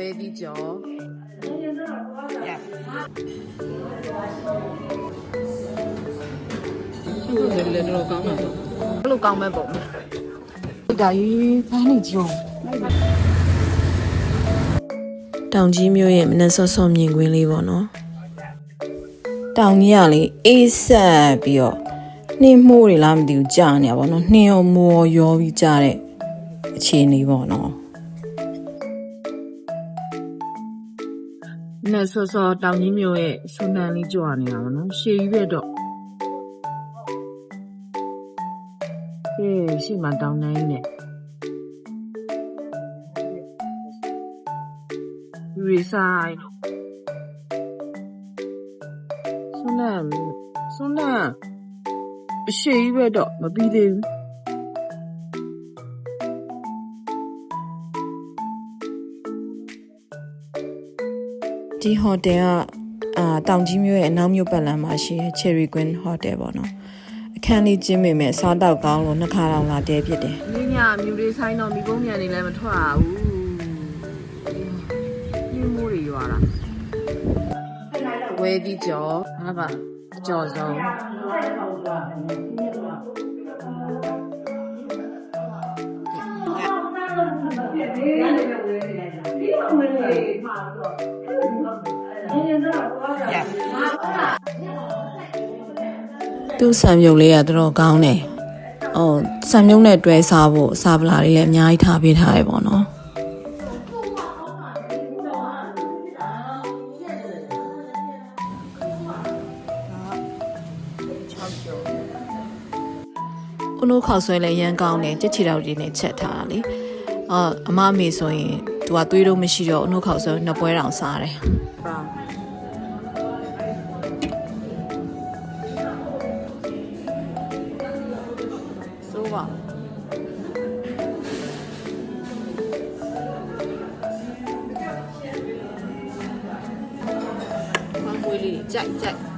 ဝဲပြီးကြော်ဟုတ်တယ်လေတော့ကောင်းတာပေါ့ဘလို့ကောင်းမဲ့ပုံဒါကြီးဖမ်းနေကြည့်တောင်ကြီးမျိုးရဲ့မနက်စောစောမြင်ကွင်းလေးပေါ့နော်တောင်ကြီးကလေအေးဆက်ပြီးတော့နှင်းမိုးတွေလားမသိဘူးကြာနေရပါတော့နှင်းရောမိုးရောရောပြီးကြာတဲ့အခြေအနေပေါ့နော် နဲ့ဆော့ဆော့တောင်ကြီးမျိုးရဲ့ဆွမ်းနန်းလေးကြွနေတာပါနော်ရှည်ကြီးပဲတော့ကဲရှိမှတောင်နှန်းနဲ့ရီဆိုင်ဆွမ်းနန်းဆွမ်းနန်းအရှည်ကြီးပဲတော့မပြီးသေးဘူး ဒီဟိုတယ်ကအာတောင်ကြီးမျိုးရဲ့အနောက်မြို့ပတ်လမ်းမှာရှိတဲ့ Cherry Queen Hotel ပေါ့နော်အခန်းလေးကျင်းပေမဲ့စားတော့ကောင်းလို့နှစ်ခါတောင်လာတဲဖြစ်တယ်။ညညမြူလေးဆိုင်တော့မိကုန်းမြန်နေလည်းမထွက်ရဘူး။ညမိုးတွေရွာတာ။ဝဲပြီးကြော်ဟာပါအကြော်ဆုံး သူ့ဆံမြုပ်လေးကတော်တော်ကောင်းတယ်ဟိုဆံမြုပ်နဲ့တွဲစားဖို့စားပလာလေးလည်းအများကြီးထားပေးထားရပေါ့နော်ဦးနိုးခောက်ဆွဲလည်းရမ်းကောင်းတယ်ကြက်ချီတောက်ကြီးနဲ့ချက်ထားတာလေအာအမအမေဆိုရင်သူကသွေးတော့မရှိတော့ဦးနိုးခောက်ဆွဲနှစ်ပွဲတောင်စားတယ် ပွေးလေး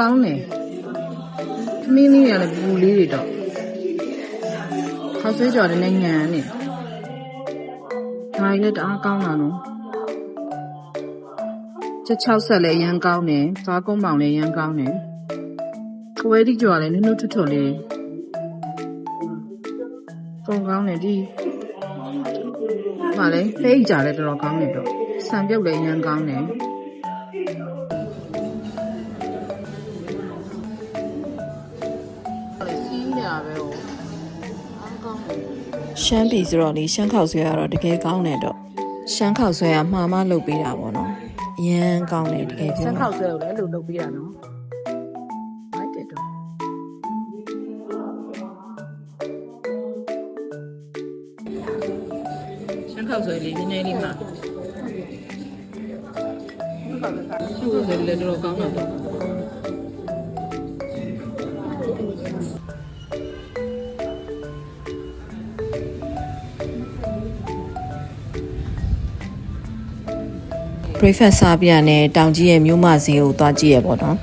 ကောင်းတယ်သမီးလေးတွေကလည်းပူလေးတွေတော့ခေါက်ဆွဲကြော်တဲ့နိုင်ငံနဲ့ဒါကြီးလည်းတအားကောင်းတာနော်ချက်60လည်းအရန်ကောင်းတယ်။သွားကုန်းပေါင်လည်းအရန်ကောင်းတယ်။ကွဲတိကျော်လည်းနုနုထွတ်ထွတ်လေး။ကောင်းကောင်းတယ်ဒီ။ဟာလေဖိတ်ကြလည်းတော်တော်ကောင်းတယ်တော့။ဆံပြုတ်လည်းအရန်ကောင်းတယ်။ ပဲဟို။အားကောင်းတယ်ရှမ်းပြည်ဆိုတော့လေရှမ်းခောက်ဆွဲကတော့တကယ်ကောင်းတယ်တော့ရှမ်းခောက်ဆွဲကမှားမလုပ်ပေးတာပေါ့နော်အရန်ကောင်းတယ်တကယ်။ဆပြောန်းတာခောက်ဆွဲကိုလည်းအဲ့လိုလုပ်ပေးတာနော်။မိုက်တယ်တော့ရှမ်းခောက်ဆွဲလေးနည်းနည်းလေးမှာဟုတ်တယ်လေတော့ကောင်းတာ ပေါ့ဘရိတ်ဖတ်စားပြရနဲ့တောင်ကြီးရဲ့မြို့မဈေးကိုသွားကြည့်ရပေါ့နော်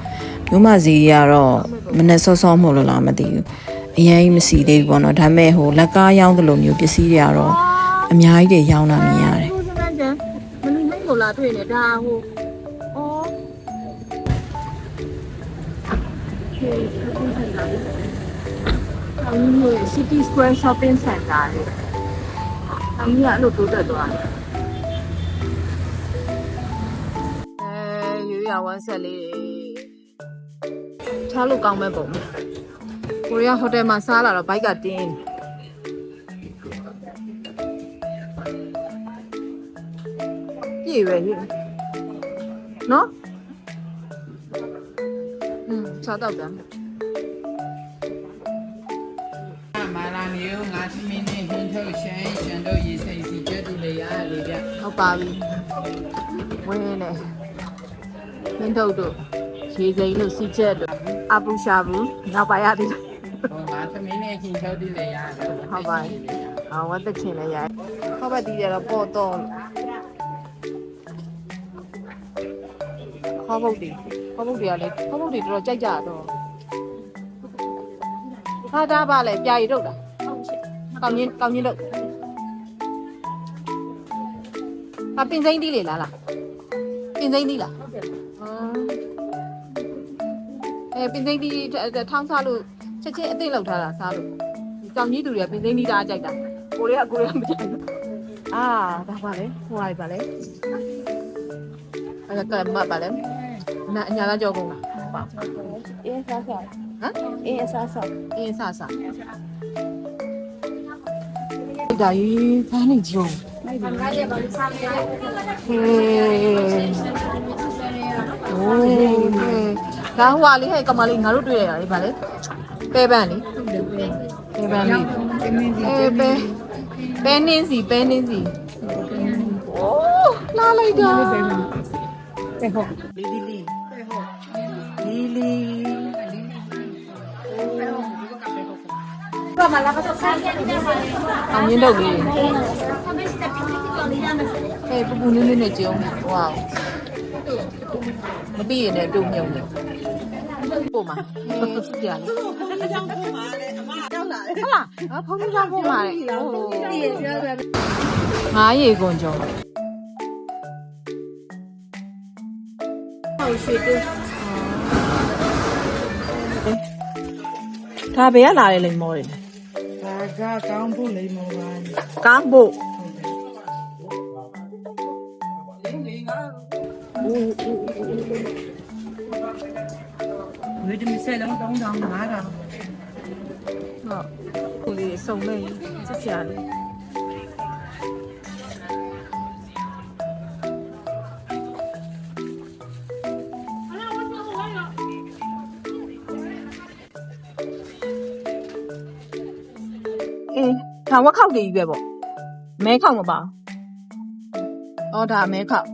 မြို့မဈေးကတော့မနဲ့စောစောမဟုတ်လို့လားမသိဘူးအရင်ကြီးမစီသေးဘူးပေါ့နော်ဒါပေမဲ့ဟိုလက်ကားရောင်းသလိုမျိုးပစ္စည်းတွေကတော့အများကြီးတွေရောင်းတာမြင်ရတယ်ဟိုစမ်းကြမနီမိတ်ကိုလာတွေ့နေဒါဟိုအော်ကျေးဇူးတင်ပါတယ်။အင်းမျိုး City Square Shopping Center လေးအင်းကအဲ့လိုတိုးတက်သွားတယ်။ တာဝမ်းဆက်လေးတွေထားလို့ကောင်းမဲ့ပုံကိုရီးယားဟိုတယ်မှာစားလာတော့ဘိုက်ကတင်းပြည့်ပဲဟိနော်อืมစားတော့ပြန်မာလာမျိုး90မိနစ်ဟင်းထုတ်ရှမ်းရှန်တို့ရေစိတ်စီကျက်တူလေရရလေဗျဟုတ်ပါပြီဝင်းနေ မင်းတို့တို့ရေစိမ်းလို့စီချက်တို့အပူရှာဘူးနောက်ပါရသေးတယ်ဟောငါသမင်းနဲ့ဟင်းထုတ်တူလေရဟုတ်ပါပြီအော်ဝတ်သက်ချင်လည်းရဟောပါတီးရတော့ပေါ်တော့ခေါ်ပုတ်တွေခေါ်ပုတ်တွေကလည်းခေါ်ပုတ်တွေတော်တော်ကြိုက်ကြတော့ခါတားပါလေပြာရီတော့တာကောင်းချင်းကောင်းချင်းတော့ဟာပင်စိမ့်သီးလေလားလားပင်စိမ့်သီးလားဟုတ်တယ် အဲပင်စိမ့်သီးထောင်းစားလို့ချက်ချင်းအသိလောက်ထားတာစားလို့ဒီကောင်းကြီးသူတွေကပင်စိမ့်သီးသားကြိုက်တာကိုတွေကကိုတွေကမကြိုက်ဘူးအာဒါပါလေဟိုဟာပါလေအဲ့ဒါကမပါလေနာအညာလာကြောကုန်လားပါအေးစားစားဟမ်အေးစားစားအင်းဆဆဒါကြီးဖမ်းနေကြုံဟေးโอ้ ဒါဟွာလေးဟဲ့ကမလေးငါတို့တွေ့ရတာလေဗာလေပဲပန်းလေပဲပန်းလေးအဲပဲပဲနင်းစီပဲနင်းစီโอ้လာလိုက်တာပဲဟုတ်လီလီလီလီလီအောင်ရင်းတော့လေးဟဲ့ပူပူနင်းနင်းနဲ့ကြုံဝါမပြီးရင်လည်းတုံမြုံနေ ပို့မှာကြလေဟုတ်လားအဖုန်းကြောင့်ပို့မှာလေငါရေကွန်ကြောင့်ဟုတ်ရှိတယ်ဒါဘယ်ကလာလဲလိမ္မောတယ်ဒါကကောင်းဖို့လိမ္မောပါကမ်းဖို့ ဝေဒမစက်လုံး3000 5000ဟုတ်ကိုလေးစုံမဲ့စစ်စရာလေးအေးဒါဝက်ခောက်တွေကြီးပဲပေါ့မဲခောက်မပါအော်ဒါမဲခောက်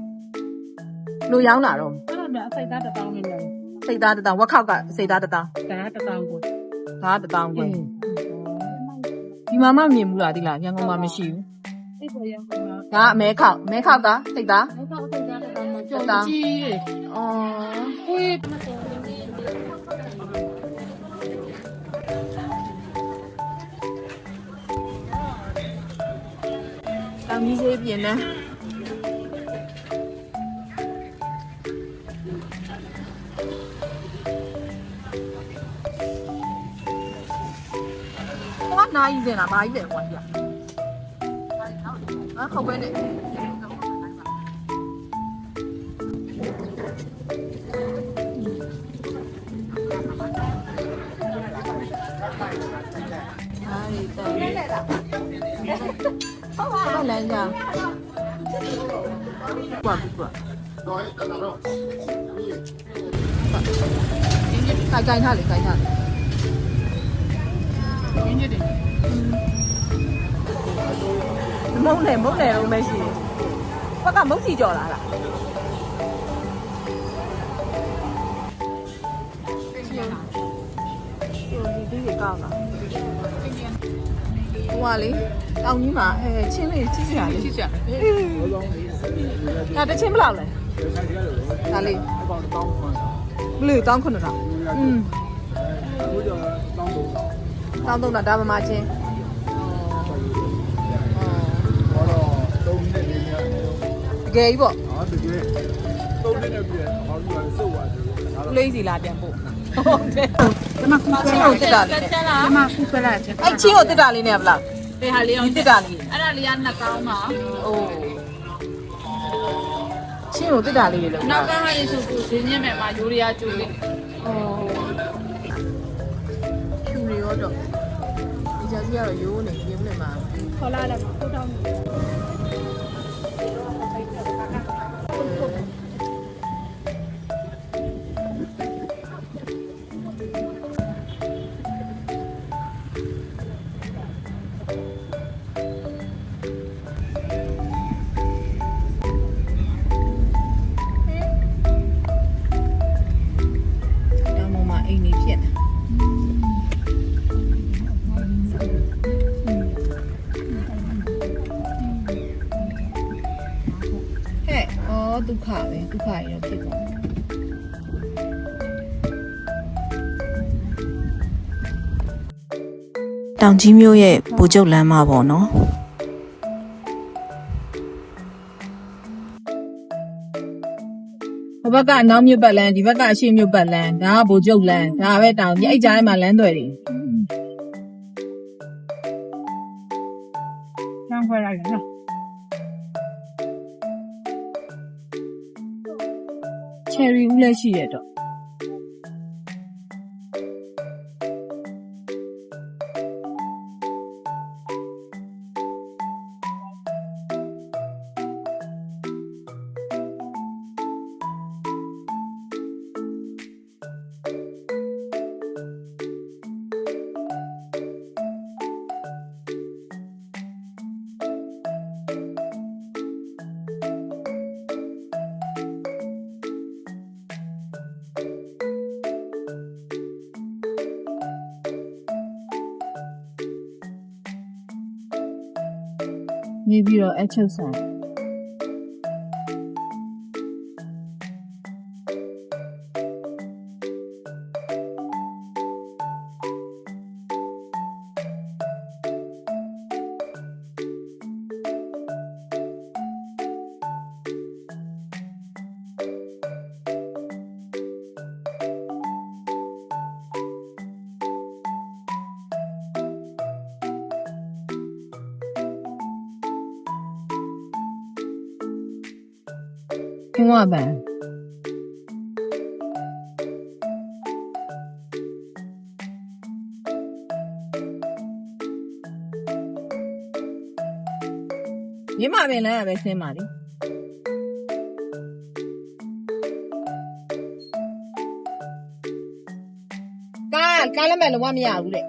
လူရောင်းတာတော့အဲ့ဒါမျိုးအစိတ်သားတစ်တောင်းနေတယ် စိတ်သားတစ်တောင်ဝက်ခောက်ကစိတ်သားတစ်တောင်ဒါကတစ်တောင်းကိုဒါကတစ်တောင်ပဲဒီမှာမမြင်ဘူးလားဒီလားရန်ကုန်မှာမရှိဘူးစိတ်ပေါ်ရအောင်မှာဒါအမဲခောက်မဲခောက်ကစိတ်သားအဲ့တော့စိတ်သားတစ်တောင်းမှာစိတ်သားကြီးအော်ဟေးတောင်ကြီးစေးပြင်နေ ဘာနာကြီးစင်လားဘာကြီးလဲကွာကြီးอ่ะဟုတ်ပဲနဲ့အားရတဲ့ဟုတ်ပါလမ်းကြောင်းကွာကွာတော့အဲ့ဒါတော့ကိုင်ကိုင်ထားလေကိုင်ထားလေရင်းရတယ် မုံနဲ့မုံနဲ့အောင်မရှိဘက်ကမုံစီကြော်လာလားဒီဒီကောင်းလားဟိုကလေတောင်ကြီးမှာအဲချင်းလေးချစ်စရာလေးချစ်ကြဒါတစ်ချင်းဘယ်လောက်လဲဒါလေးဘလူတောင်းခွန်းတော့อืม တောင်းတော့ဒါမှမချင်းတကယ်ကြီးပေါ့လေးစီလာပြန်ပို့ဟုတ်တယ်ဒီမှာချင်းကိုတက်တာလေးနဲ့ဒီမှာခုကလာချက်အဲ့ချင်းကိုတက်တာလေးနဲ့ဗလားဒီဟာလေးအောင်ဒီတက်တာလေးအဲ့ဒါလေးကနှစ်ကောင်းပါအိုးချင်းကိုတက်တာလေးလေနောက်ကဟာလေးဆိုကိုဈေးညက်မဲ့မှာယူရီးယားကျူလေးဖြူတွေရောတော့ ဒီကြစီကတော့ရိုးနေပြင်းနေမှာခေါ်လာတယ်ခုတော တောင်ကြီးမျိုးရဲ့ဘူကျုပ်လမ်းမပေါ့နော်ဟိုဘက်ကအနောက်မြုပ်ပတ်လန်းဒီဘက်ကအရှေ့မြုပ်ပတ်လန်းဒါကဘိုလ်ကျုပ်လန်းဒါပဲတောင်ကြီးအဲ့ကြားထဲမှာလမ်းတွေတွေကျန်းခွဲလိုက်နော်ချယ်ရီဦးလည်းရှိရတော့ နေပြီးတော့အချုပ်ဆန်ခင်း ဝပန်မြမပင်လည်းပဲဆင်းပါလေကားကားလည်းမဲ့လုံးဝမရဘူးတဲ့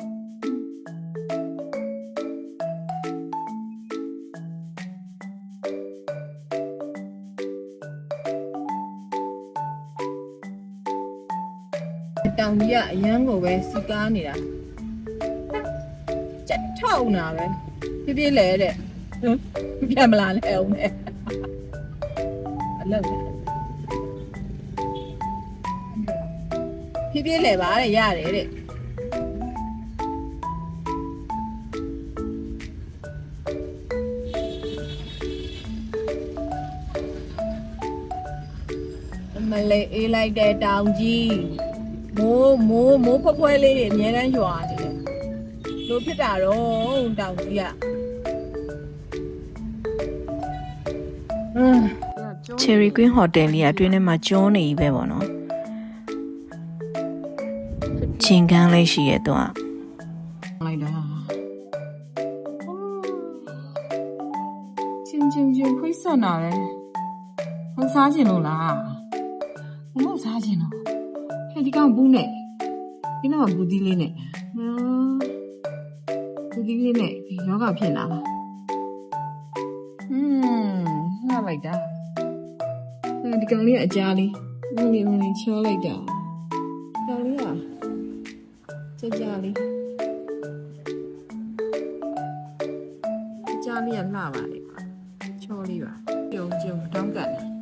တောင်ကြီးကအရန်ကိုပဲစီကားနေတာကြက်ထောက်နာပဲပြပြလဲတဲ့ဟမ်ပြန်မလာလဲအောင်နဲ့အလောက်ပဲပြပြလဲပါတဲ့ရတယ်တဲ့အမလေးအေးလိုက်တဲ့တောင်ကြီး မိုးမိုးမိုးဖွဲဖွဲလေးတွေအများတန်းရွာနေတယ်လို့ဖြစ်တာတော့တောင်ကြီးอ่ะအင်း Cherry Queen Hotel လေးကအတွင်းထဲမှာကျွန်းနေကြီးပဲပေါ့နော်ချင်းကန်းလေးရှိရဲ့တော့လိုက်တာချင်းချင်းချင်းခွိဆက်နာတယ်ဟောစားခြင်းလို့လားဘလို့စားခြင်းလို့ ဟဲ့ဒီကောင်ဘူးနဲ့ဒီတော့ဘူးဒီလေးနဲ့ဟမ်ဘူးဒီလေးနဲ့ယောဂဖြစ်လာလားဟွန်းငှလိုက်တာဒီကောင်လေးကအကြားလေးမင်းမင်းချောလိုက်တာကောင်လေးကကြကြလေးကြားလေးကလှပါလေချောလေးပါပြုံကျုံတောင်းကန်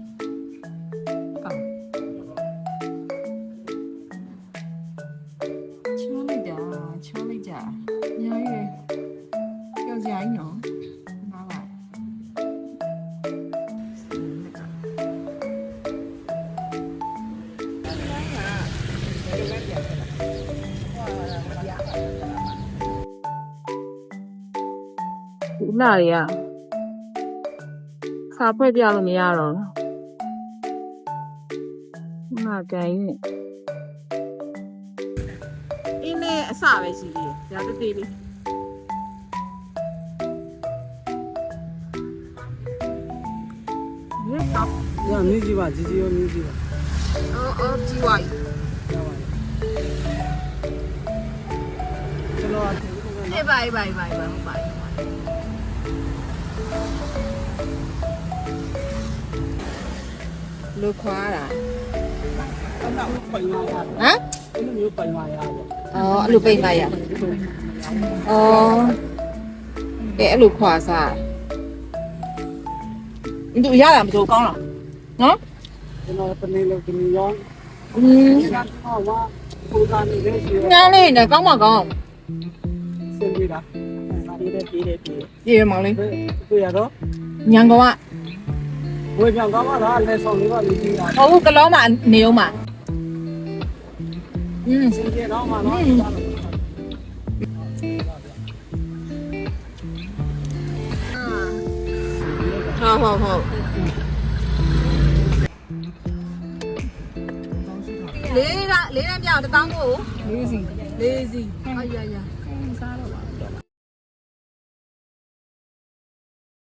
တွေကစာဖွဲ့ပြလို့မရတော့ဘူးငါကြိုင်နေအင်းနဲ့အစပဲရှိသေးတယ်ဒါတသေးလေးရက်တော့ညမြည်ကြည့်ပါကြီးကြီးရောမြည်ကြည့်ပါအော်အော်ကြီးဝိုင်းကျွန်တော်အအေးပါအေးပါအေးပါအေးပါဟုတ်ပါ လို့ခွာတာဟမ်အော်အဲ့လိုပိတ်မရအော်အဲအဲ့လိုခွာစားသူရတာမတို့ကောင်းလားနော်ကျွန်တော်ပနေလို့ဒီရောอืมဟာဝါကိုသားနေလေညာလေးနဲ့ကောင်းပါကောင်းဆင်းပြီလားပြေးတယ်ပြေးတယ်ပြေးတယ်ပြေးမောင်လေးပြေးရတော့ညံကောင်က ဝေပြန်သွားမှသာလက်ဆောင်လေးပါလေးပြီးတာဟိုကလောမှာနေအောင်မှာอืมစင်ပြေတော့မှတော့ဟုတ်ဟုတ်ဟုတ်လေးကလေးနဲ့ပြောင်းတပေါင်းကိုလေးစီလေးစီအာရရစားတော့ပါ